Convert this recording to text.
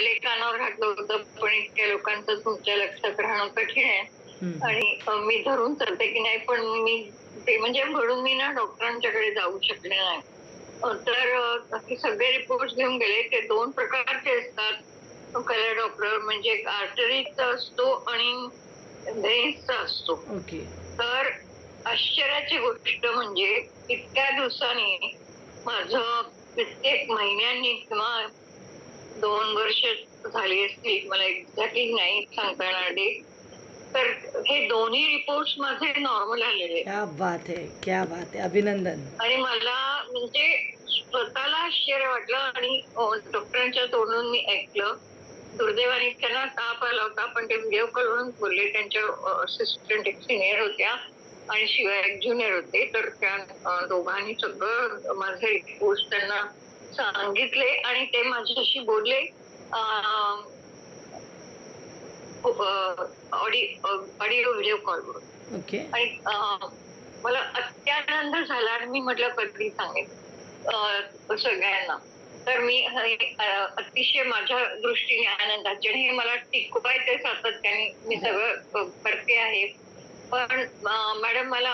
पडले कानावर घातलं होतं पण इतक्या लोकांचं तुमच्या लक्षात राहणं कठीण आहे. आणि मी धरून चालते की नाही पण मी ते म्हणजे म्हणून मी ना डॉक्टरांच्याकडे जाऊ शकले नाही. तर सगळे रिपोर्ट घेऊन गेले. ते दोन प्रकारचे असतात. कलर डॉक्टर म्हणजे एक आर्टरीचा असतो आणि व्हेन्सचा असतो. तर आश्चर्याची गोष्ट म्हणजे इतक्या दिवसांनी माझं कित्येक महिन्यांनी किंवा दोन वर्ष झाली असतील मला एक्झॅक्टली नाही सांगता येणार date. तर हे दोन्ही रिपोर्ट माझे नॉर्मल आलेले क्या बात है क्या बात है. अभिनंदन. आणि मला म्हणजे स्वतःला आश्चर्य वाटलं आणि डॉक्टरांच्या तोंडून मी ऐकलं. दुर्दैवाने त्यांना ताप आला होता पण ते व्हिडिओ कॉलवरून बोलले. त्यांच्या असिस्टंट एक सिनियर होत्या आणि शिवाय एक ज्युनियर होते. तर त्या दोघांनी सगळं माझे रिपोर्ट त्यांना सांगितले आणि ते माझ्याशी बोलले. ऑडिओ व्हिडिओ कॉलवर ओके. आणि मला अत्यानंद झाला आणि मी म्हटलं कधी सांगेन. सगळ्यांना. तर मी अतिशय माझ्या दृष्टीने आनंदाचे आणि हे मला टिकवायचे सातत्याने. मी सगळं करते आहे. पण मॅडम मला